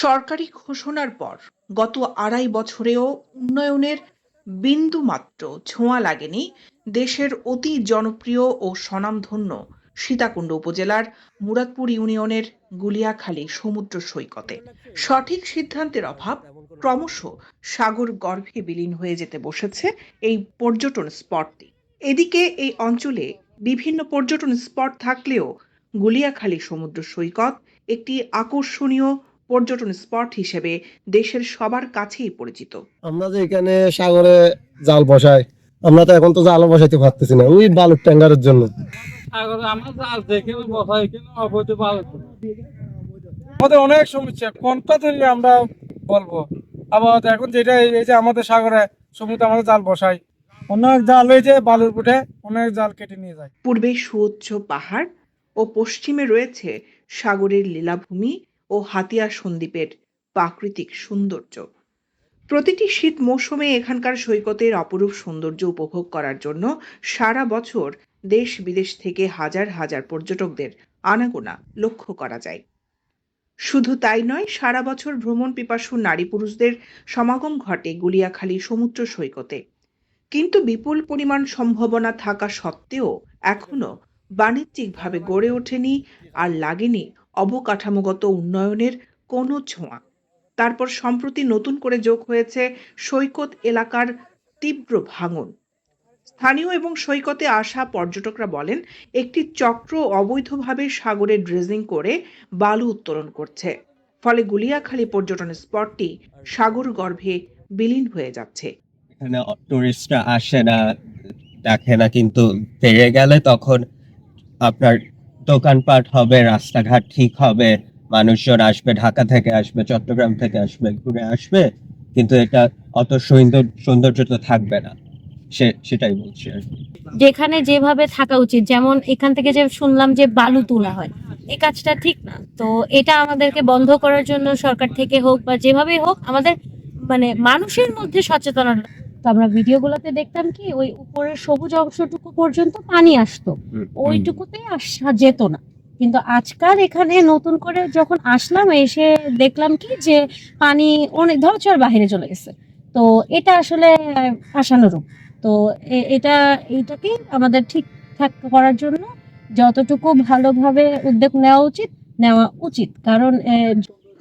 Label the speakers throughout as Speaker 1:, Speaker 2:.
Speaker 1: সরকারি ঘোষণার পর গত আড়াই বছরেও উন্নয়নের বিন্দুমাত্র ছোঁয়া লাগেনি দেশের অতি জনপ্রিয় ও স্বনামধন্য সীতাকুণ্ড উপজেলার মুরাদপুর ইউনিয়নের গুলিয়াখালী সমুদ্র সৈকতে। সঠিক সিদ্ধান্তের অভাব ক্রমশ সাগর গর্ভে বিলীন হয়ে যেতে বসেছে এই পর্যটন স্পটটি। এদিকে এই অঞ্চলে বিভিন্ন পর্যটন স্পট থাকলেও গুলিয়াখালী সমুদ্র সৈকত একটি আকর্ষণীয় পর্যটন স্পট হিসেবে দেশের সবার কাছেই পরিচিত।
Speaker 2: আমরা যে এখানে সাগরে জাল বসাই আমরা তো এখন তো জাল বসাইতে পারতেছি না ওই বালুর ট্যাঙ্গারের জন্য।
Speaker 3: আমরা জাল দেখে বসাই কেন অবৈধ ভালো আমাদের অনেক সমস্যা কোনটা ধরে আমরা বলব? আবার এখন যেটা এই এই যে আমাদের সাগরে সমুদ্রে আমাদের জাল বসাই অনেক জাল হয়েছে বালুর পুঠে অনেক জাল কেটে নিয়ে যায়।
Speaker 1: পূর্বে সুউচ্চ পাহাড় ও পশ্চিমে রয়েছে সাগরের লীলাভূমি ও হাতিয়া সন্দ্বীপের প্রাকৃতিক সৌন্দর্য। প্রতিটি শীত মৌসুমে এখানকার সৈকতের অপরূপ সৌন্দর্য উপভোগ করার জন্য সারা বছর দেশ বিদেশ থেকে হাজার হাজার পর্যটকদের আনাগোনা লক্ষ্য করা যায়। শুধু তাই নয়, সারা বছর ভ্রমণ পিপাসু নারী পুরুষদের সমাগম ঘটে গুলিয়াখালী সমুদ্র সৈকতে। কিন্তু বিপুল পরিমাণ সম্ভাবনা থাকা সত্ত্বেও এখনও বাণিজ্যিকভাবে গড়ে ওঠেনি আর লাগেনি অবকাঠামোগত উন্নয়নের কোনো ছোঁয়া। তারপর সম্প্রতি নতুন করে যোগ হয়েছে সৈকত এলাকার তীব্র ভাঙন। স্থানীয় এবং সৈকতে আসা পর্যটকরা বলেন, একটি চক্র অবৈধভাবে সাগরে ড্রেজিং করে বালু উত্তোলন করছে। ফলে গুলিয়াখালী পর্যটন স্পটটি সাগর গর্ভে বিলীন হয়ে যাচ্ছে।
Speaker 4: এখানে টুরিস্টরা আসে না, দেখে না, কিন্তু বেড়ে গেলে তখন আপনার দোকানপাট হবে, রাস্তাঘাট ঠিক হবে, মানুষজন আসবে, ঢাকা থেকে আসবে, চট্টগ্রাম থেকে আসবে, ঘুরে আসবে, কিন্তু এটা অত সৌন্দর্য সৌন্দর্য তো থাকবে না। সে, সেটাই বলছি আর কি।
Speaker 5: যেখানে যেভাবে থাকা উচিত, যেমন এখান থেকে যে শুনলাম যে বালু তোলা হয়, এই কাজটা ঠিক না। তো এটা আমাদেরকে বন্ধ করার জন্য সরকার থেকে হোক বা যেভাবেই হোক, আমাদের মানে মানুষের মধ্যে সচেতনতা তো আমরা ভিডিওগুলোতে দেখতাম কি ওই উপরের সবুজ অংশটুকু পর্যন্ত পানি আসতো। ওইটুকুতেই আসা যেত না। কিন্তু আজকাল এখানে নতুন করে যখন আসলাম এসে দেখলাম কি যে পানি অনেক ধরছর বাহিরে চলে গেছে। তো এটা আসলে আশানুরূপ। তো এটা এইটাকে আমাদের ঠিকঠাক করার জন্য যতটুকু ভালোভাবে উদ্যোগ নেওয়া উচিত নেওয়া উচিত। কারণ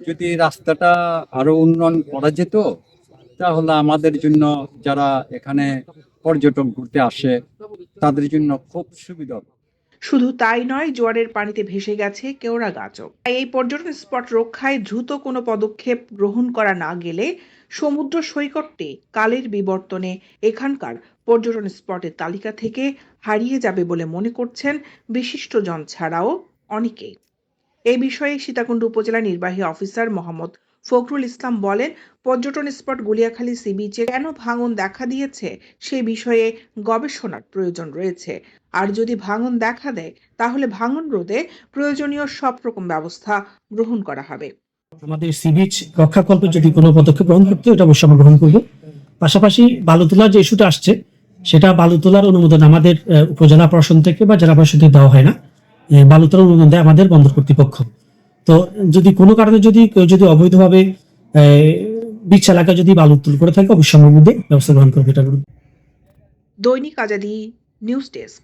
Speaker 6: যদি রাস্তাটা আরও উন্নয়ন করা যেত তাহলে আমাদের জন্য যারা এখানে পর্যটক ঘুরতে আসে, তাদের জন্য খুব সুবিধা
Speaker 1: শুধু তাই নয়, জোয়ারের পানিতে ভেসে গেছে কেওড়া গাছও তাই এই পর্যটন স্পট রক্ষায় দ্রুত কোনো পদক্ষেপ গ্রহণ করা না গেলে সমুদ্র সৈকতটি কালের বিবর্তনে এখানকার পর্যটন স্পটের তালিকা থেকে হারিয়ে যাবে বলে মনে করছেন বিশিষ্টজন ছাড়াও অনেকেই এ বিষয়ে সীতাকুণ্ড উপজেলা নির্বাহী অফিসার মোহাম্মদ ফখরুল ইসলাম বলেন পর্যটন স্পট গুলিয়াখালী সি বিচে কেন ভাঙন দেখা দিয়েছে সে বিষয়ে গবেষণার প্রয়োজন রয়েছে। আর যদি ভাঙন দেখা দেয় তাহলে ভাঙন রোধে প্রয়োজনীয় সব রকম ব্যবস্থা গ্রহণ করা হবে।
Speaker 7: আমাদের সি বিচ রক্ষাকল্পে যদি কোনো পদক্ষেপ গ্রহণ করতে এটা অবশ্যই আমরা গ্রহণ করব। পাশাপাশি বালু তোলার যে ইস্যুটা আসছে সেটা বালু তোলার অনুমোদন আমাদের উপজেলা প্রশাসন থেকে বা জেলা প্রশাসন থেকে দেওয়া হয় না। এ, বালু তোলার অনুমোদন দেয় আমাদের বন্দর কর্তৃপক্ষ। তো যদি কোনো কারণে যদি কেউ যদি অবৈধভাবে বিচ এলাকা যদি বালু উত্তোলন করে থাকে, অবশ্যই মধ্যে ব্যবস্থা গ্রহণ করবে এটা
Speaker 1: দৈনিক আজাদি নিউজ ডেস্ক।